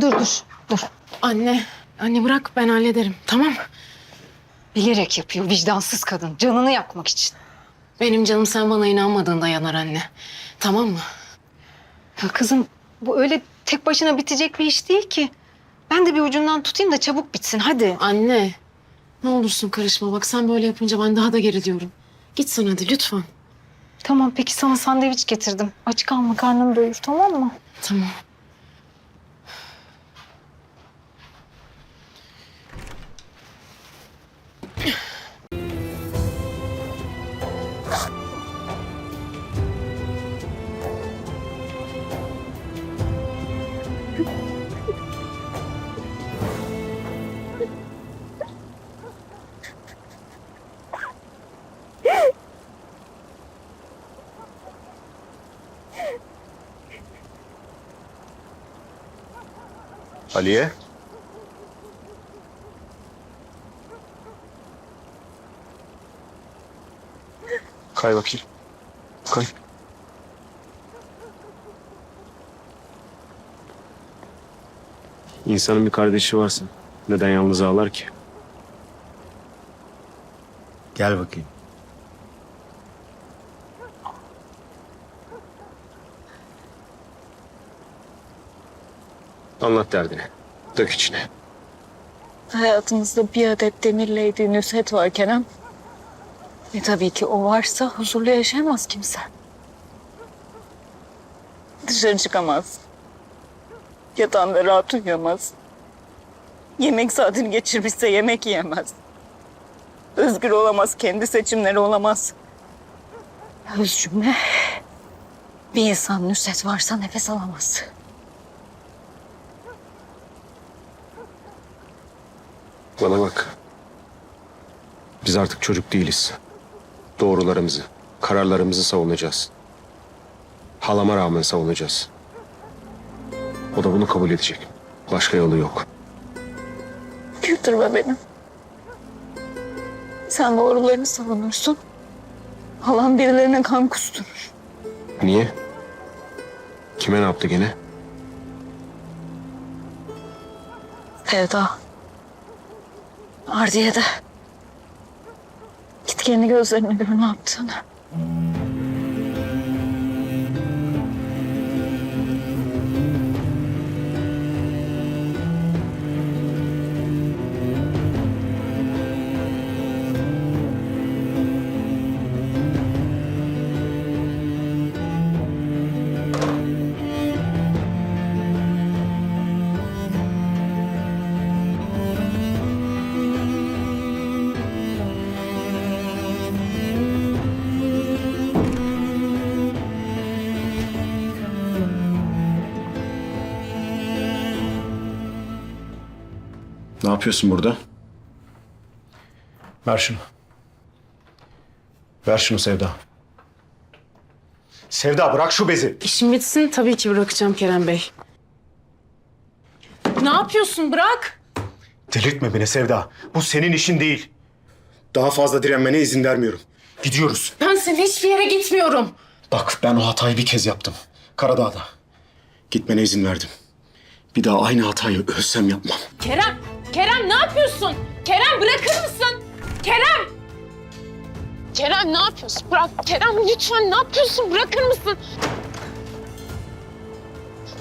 dur dur dur. Anne, anne bırak ben hallederim. Tamam? Bilerek yapıyor vicdansız kadın. Canını yakmak için. Benim canım sen bana inanmadığında yanar anne. Tamam mı? Ya kızım bu öyle tek başına bitecek bir iş değil ki. Ben de bir ucundan tutayım da çabuk bitsin hadi. Anne, ne olursun karışma. Bak sen böyle yapınca ben daha da geriliyorum. Git sen hadi lütfen. Tamam peki sana sandviç getirdim. Aç kalma karnını doyur tamam mı? Tamam. Aliye. Kay bakayım. Kay. İnsanın bir kardeşi varsa neden yalnız ağlar ki? Gel bakayım. Anlat derdini. Dök içine. Hayatımızda bir adet demir lady Nusret var Kerem. E tabii ki o varsa huzurlu yaşayamaz kimse. Dışarı çıkamaz. Yatağında rahat uyuyamaz. Yemek saatini geçirmişse yemek yiyemez. Özgür olamaz, kendi seçimleri olamaz. Öz cümle. Bir insan Nusret varsa nefes alamaz. Bana bak. Biz artık çocuk değiliz. Doğrularımızı, kararlarımızı savunacağız. Halama rağmen savunacağız. O da bunu kabul edecek. Başka yolu yok. Güldürme beni. Sen doğrularını savunursun. Halan birilerine kan kusturur. Niye? Kime ne yaptı gene? Sevda. Ardiye de. Git kendi gözlerine gör ne yaptığını. Yapıyorsun burada? Ver şunu. Ver şunu Sevda. Sevda bırak şu bezi. İşim bitsin tabii ki bırakacağım Kerem Bey. Ne yapıyorsun? Bırak. Delirtme beni Sevda. Bu senin işin değil. Daha fazla direnmene izin vermiyorum. Gidiyoruz. Ben senin hiçbir yere gitmiyorum. Bak ben o hatayı bir kez yaptım. Karadağ'da. Gitmene izin verdim. Bir daha aynı hatayı ölsem yapmam. Kerem, Kerem ne yapıyorsun? Kerem bırakır mısın? Kerem! Kerem ne yapıyorsun? Bırak Kerem lütfen ne yapıyorsun? Bırakır mısın?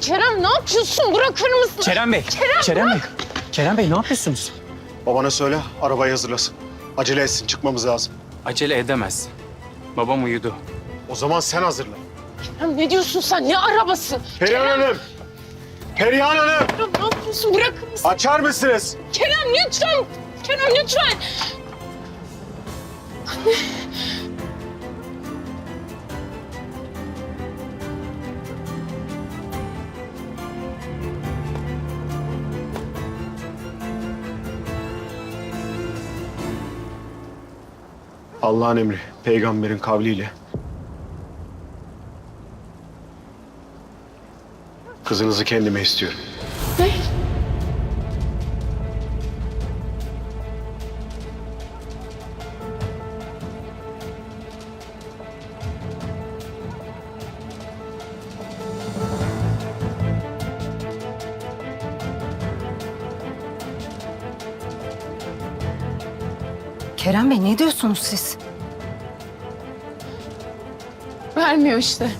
Kerem ne yapıyorsun? Bırakır mısın? Kerem Bey. Kerem, Bey. Kerem Bey ne yapıyorsunuz? Babana söyle arabayı hazırlasın. Acele etsin çıkmamız lazım. Acele edemez. Babam uyudu. O zaman sen hazırla. Kerem ne diyorsun sen? Ne arabası? Perihan Hanım! Perihan Hanım! Kerem ne yapıyorsun? Bırakır mısın? Açar mısınız? Kerem lütfen! Kerem lütfen! Allah'ın emri, peygamberin kavliyle. Kızınızı kendime istiyorum. Ne? Kerem Bey ne diyorsunuz siz? Vermiyor işte.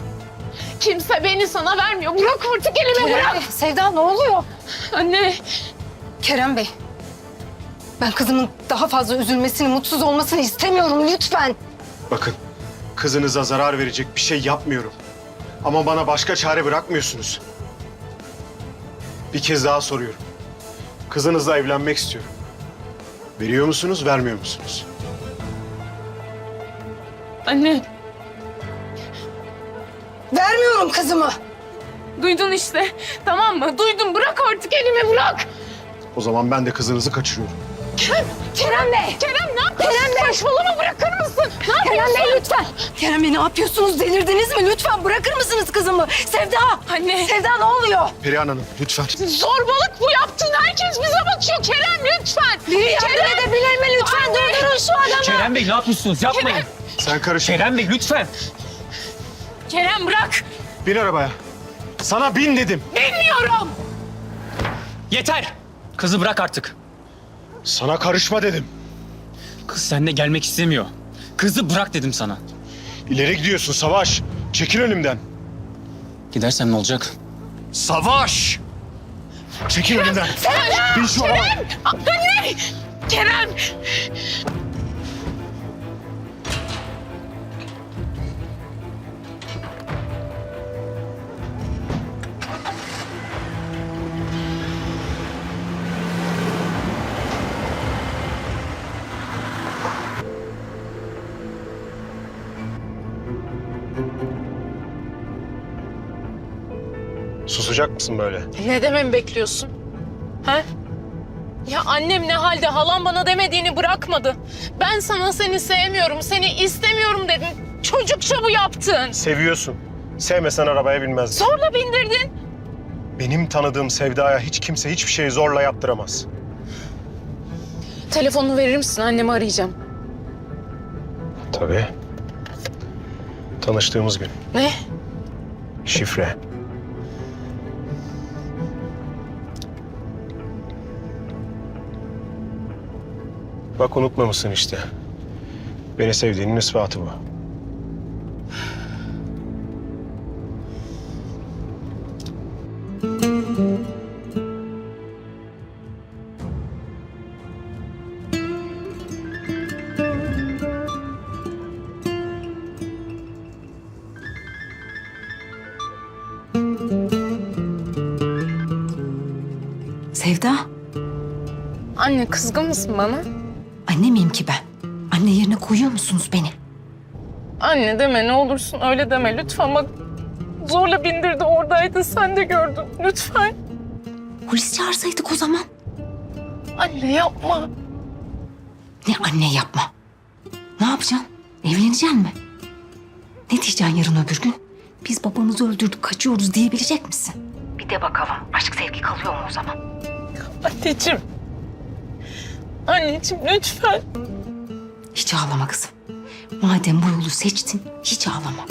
Kimse beni sana vermiyor. Bırak artık elimi Kerem bırak. Bey, Sevda ne oluyor? Anne. Kerem Bey. Ben kızımın daha fazla üzülmesini, mutsuz olmasını istemiyorum lütfen. Bakın, kızınıza zarar verecek bir şey yapmıyorum. Ama bana başka çare bırakmıyorsunuz. Bir kez daha soruyorum. Kızınızla evlenmek istiyorum. Veriyor musunuz, vermiyor musunuz? Anne. Vermiyorum kızımı. Duydun işte. Tamam mı? Duydun. Bırak artık elimi bırak. O zaman ben de kızınızı kaçırıyorum. Kerem Bey. Kerem ne yapıyorsun? Kerem Bey. Saçmalama bırakır mısın? Ne yapıyorsun? Kerem Bey lütfen. Kerem Bey ne yapıyorsunuz? Delirdiniz mi? Lütfen bırakır mısınız kızımı? Sevda. Anne. Sevda ne oluyor? Perihan Hanım, lütfen. Zorbalık bu yaptığın. Herkes bize bakıyor. Kerem lütfen. Biri yardım edebilir mi? Lütfen durdurun şu adamı. Kerem Bey ne yapıyorsunuz? Yapmayın. Sen karışma. Kerem Bey lütfen. Kerem bırak. Bin arabaya. Sana bin dedim. Bilmiyorum. Yeter. Kızı bırak artık. Sana karışma dedim. Kız seninle gelmek istemiyor. Kızı bırak dedim sana. İleri gidiyorsun Savaş. Çekil önümden. Gidersem ne olacak? Savaş! Çekil önümden. Bin şu arabaya. Anne. Kerem. Susacak mısın böyle? Ne dememi bekliyorsun? He? Ya annem ne halde halam bana demediğini bırakmadı. Ben sana seni sevmiyorum, seni istemiyorum dedim. Çocukça bu yaptın. Seviyorsun. Sevmesen arabaya binmezdin. Zorla bindirdin. Benim tanıdığım Sevda'ya hiç kimse hiçbir şeyi zorla yaptıramaz. Telefonunu verir misin? Annemi arayacağım. Tabii. Tanıştığımız gün. Ne? Şifre. Bak unutmamışsın işte. Beni sevdiğinin ispatı bu. Sevda. Anne kızgın mısın bana? Anne miyim ki ben? Anne yerine koyuyor musunuz beni? Anne deme ne olursun öyle deme lütfen bak. Zorla bindirdi oradaydı sen de gördün lütfen. Polis çağırsaydık o zaman. Anne yapma. Ne anne yapma. Ne yapacaksın? Evleneceksin mi? Ne diyeceksin yarın öbür gün? Biz babamızı öldürdük, kaçıyoruz diyebilecek misin? Bir de bakalım. Aşk sevgi kalıyor mu o zaman? Anneciğim. Anneciğim lütfen. Hiç ağlama kızım. Madem bu yolu seçtin, hiç ağlama.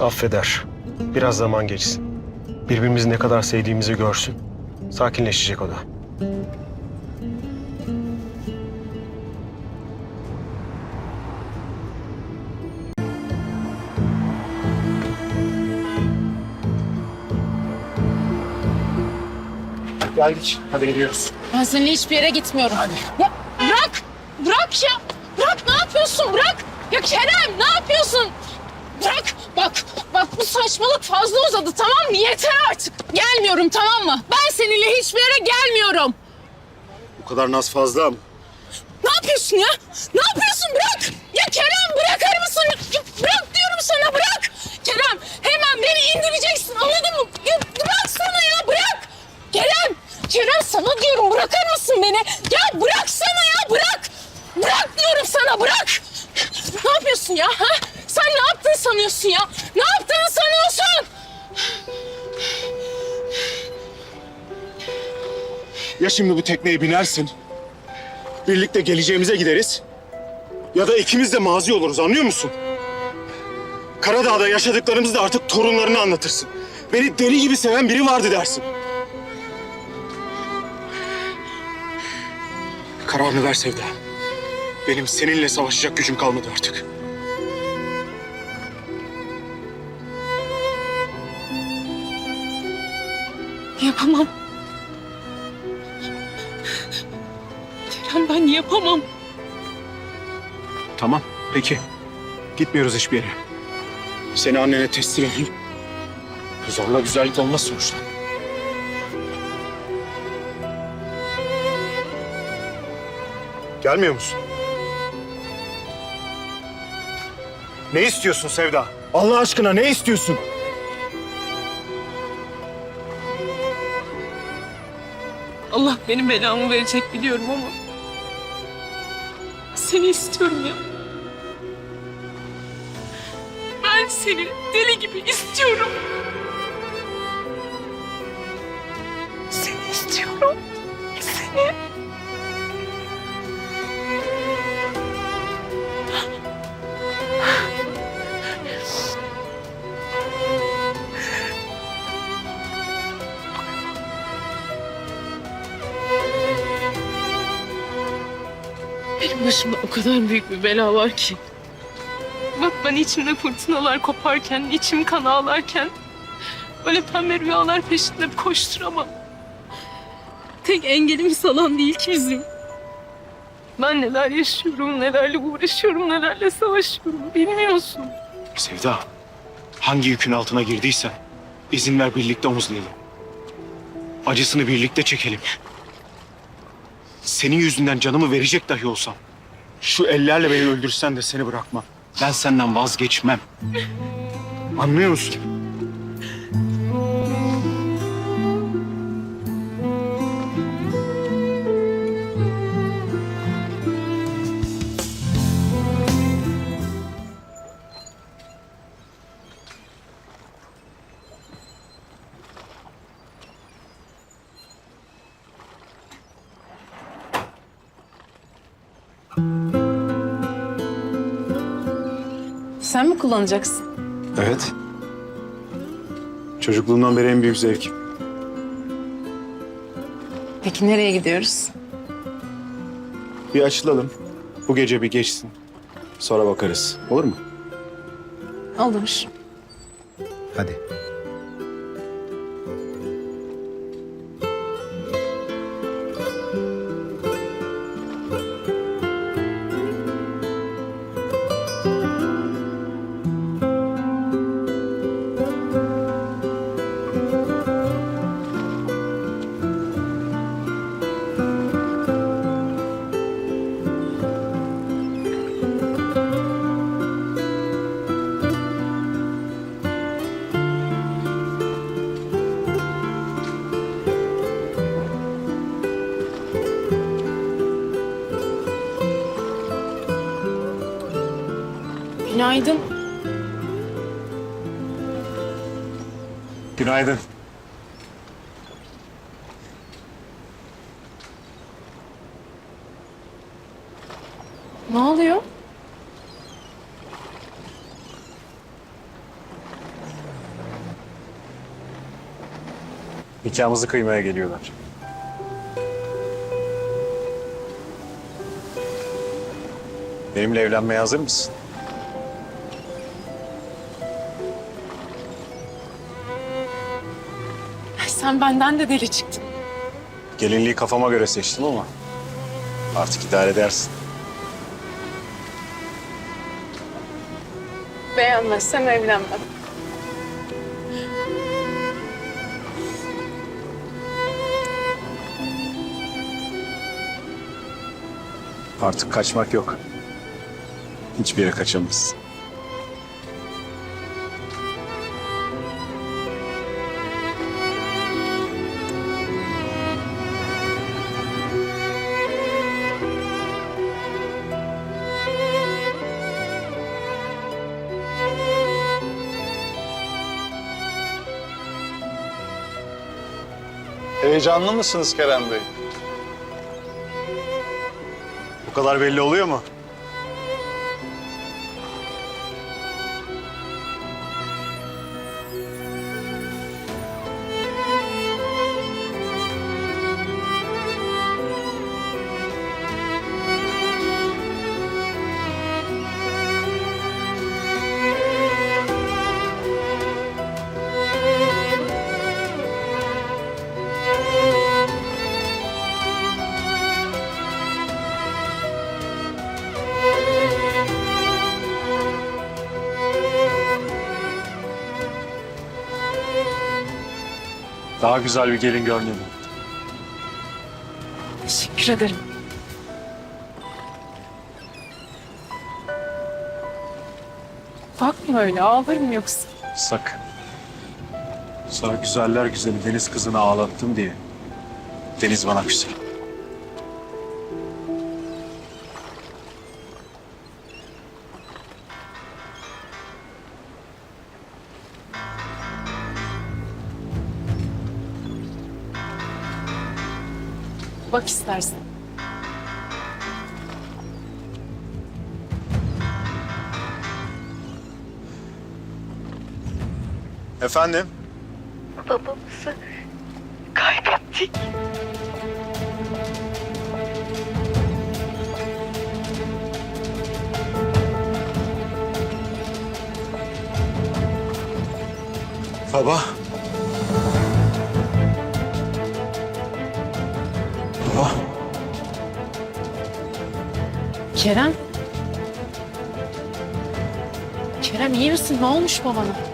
Affeder. Biraz zaman geçsin. Birbirimizi ne kadar sevdiğimizi görsün. Sakinleşecek o da. Geldik. Hadi gidiyoruz. Ben seninle hiçbir yere gitmiyorum. Ya bırak! Bırak ya! Bırak ne yapıyorsun? Bırak! Ya Kerem ne yapıyorsun? Bırak! Bak, bak bu saçmalık fazla uzadı tamam mı? Yeter artık. Gelmiyorum tamam mı? Ben seninle hiçbir yere gelmiyorum. Bu kadar naz fazla mı? Ne yapıyorsun ya? Ne yapıyorsun? Bırak! Ya Kerem bırakır mısın? Bırak diyorum sana bırak! Kerem hemen beni indireceksin anladın mı? Ya bırak sana ya bırak! Kerem! Kerem sana diyorum bırakır mısın beni? Ya bırak sana ya bırak! Bırak diyorum sana bırak! Ne yapıyorsun ya? Ha? Sen ne yaptın sanıyorsun ya? Ne yaptığını sanıyorsun? Ya şimdi bu tekneye binersin. Birlikte geleceğimize gideriz. Ya da ikimiz de mazi oluruz anlıyor musun? Karadağ'da yaşadıklarımızı da artık torunlarına anlatırsın. Beni deli gibi seven biri vardı dersin. Kararını ver Sevda. Benim seninle savaşacak gücüm kalmadı artık. Yapamam. Kerem ben yapamam. Tamam, peki. Gitmiyoruz hiçbir yere. Seni annene teslim edeyim. Zorla güzellik olmaz sonuçta. Gelmiyor musun? Ne istiyorsun Sevda? Allah aşkına ne istiyorsun? Allah benim belamı verecek biliyorum ama... Seni istiyorum ya. Ben seni deli gibi istiyorum. Benim başımda o kadar büyük bir bela var ki. Bak ben içimde fırtınalar koparken, içim kan ağlarken... ...böyle pembe rüyalar peşinde koşturamam. Tek engelimiz alan değil ki bizim. Ben neler yaşıyorum, nelerle uğraşıyorum, nelerle savaşıyorum bilmiyorsun. Sevda, hangi yükün altına girdiysen izin ver birlikte omuzlayalım. Acısını birlikte çekelim. Senin yüzünden canımı verecek dahi olsam şu ellerle beni öldürsen de seni bırakmam. Ben senden vazgeçmem. Anlıyor musun? Sen mi kullanacaksın? Evet. Çocukluğumdan beri en büyük zevkim. Peki nereye gidiyoruz? Bir açılalım. Bu gece bir geçsin. Sonra bakarız. Olur mu? Olur. Hadi. Günaydın. Günaydın. Ne oluyor? Nikahımızı kıymaya geliyorlar. Benimle evlenmeye hazır mısın? Sen benden de deli çıktın. Gelinliği kafama göre seçtim ama artık idare edersin. Beğenmezsem evlenmem. Artık kaçmak yok. Hiçbir yere kaçamazsın. Heyecanlı mısınız Kerem Bey? Bu kadar belli oluyor mu? Daha güzel bir gelin görmedim. Teşekkür ederim. Bakma öyle ağlarım yoksa. Sakın. Sonra güzeller güzeli deniz kızını ağlattım diye. Deniz bana küser. Bak istersen. Efendim? Babamızı kaybettik. Baba. Baba. Kerem. Kerem iyi misin? Ne olmuş babana?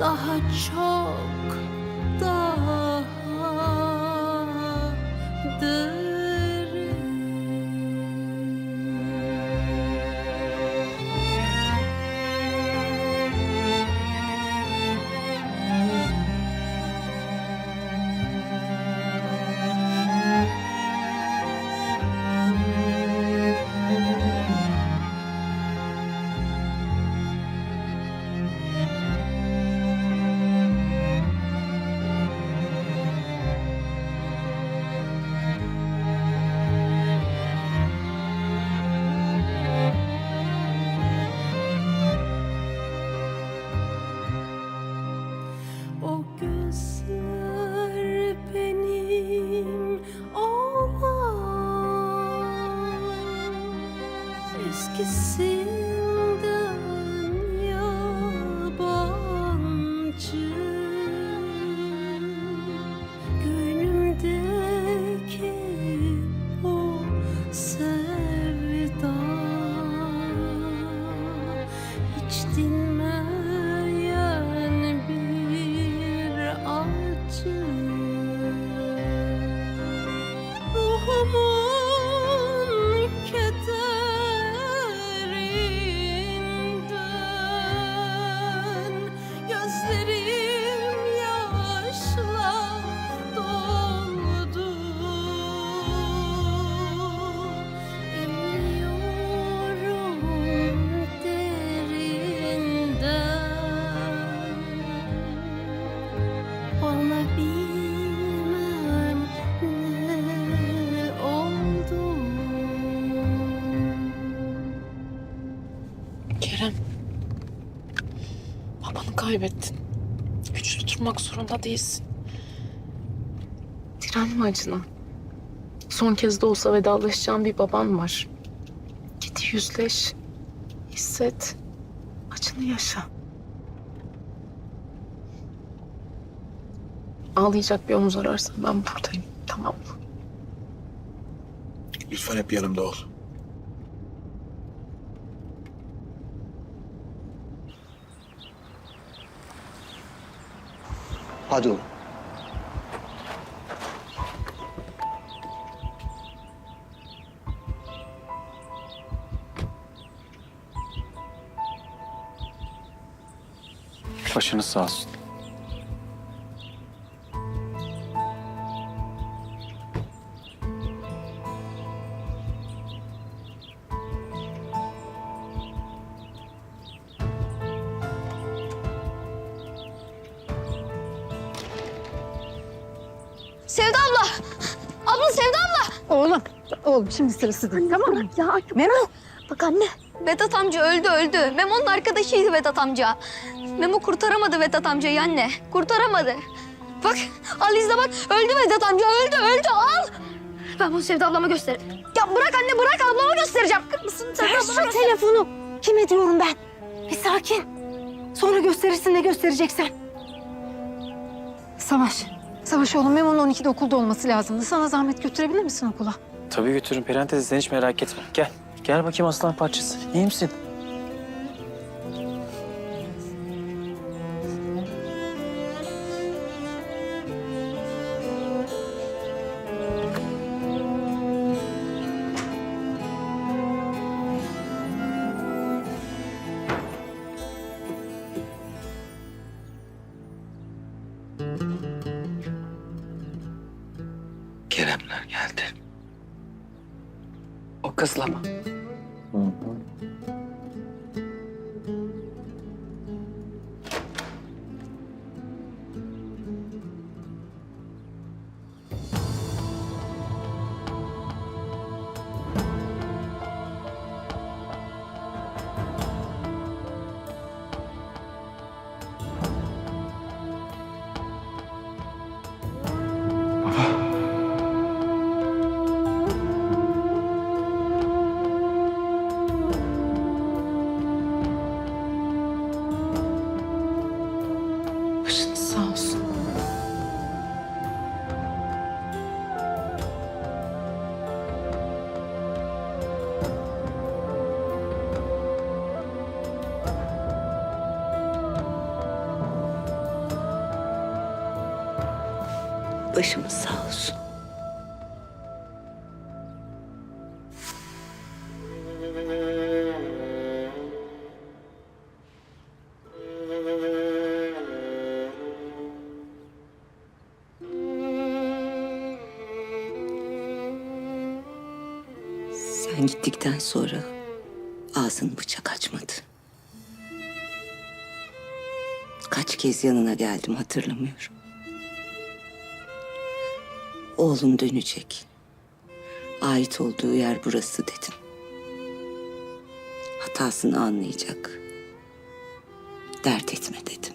Daha çok daha kaybettin. Güçlü durmak zorunda değilsin. Direnme acına. Son kez de olsa vedalaşacağın bir baban var. Git yüzleş. Hisset. Acını yaşa. Ağlayacak bir omuz ararsan ben buradayım. Tamam mı? Lütfen hep yanımda ol. Hadi oğlum. Başınız sağ olsun. Oğlum, oğlum şimdi sırası değil tamam mı? Ya Memo. bak anne. Vedat amca öldü öldü. Memo'nun arkadaşıydı Vedat amca. Memo kurtaramadı Vedat amcayı anne. Kurtaramadı. Bak al izle bak. Öldü Vedat amca öldü öldü al. Ben bunu Sevda ablama gösteririm. Ya bırak anne bırak ablama göstereceğim. Kırmızın Sevda Ver ablama şu telefonu. Kime diyorum ben? Bir sakin. Sonra gösterirsin ne göstereceksen. Savaş. Savaş oğlum Memo'nun 12'de okulda olması lazımdı. Sana zahmet götürebilir misin okula? Tabii Perihan teyze sen hiç merak etme. Gel. Gel bakayım aslan parçası. İyi misin? Keremler geldi. O kızla mı? Başımız sağ olsun. Sen gittikten sonra ağzını bıçak açmadı. Kaç kez yanına geldim hatırlamıyorum. Oğlun dönecek. Ait olduğu yer burası dedim. Hatasını anlayacak. Dert etme dedim.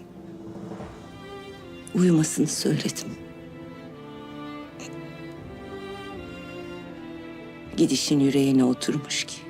Uyumasını söyledim. Gidişin yüreğine oturmuş ki.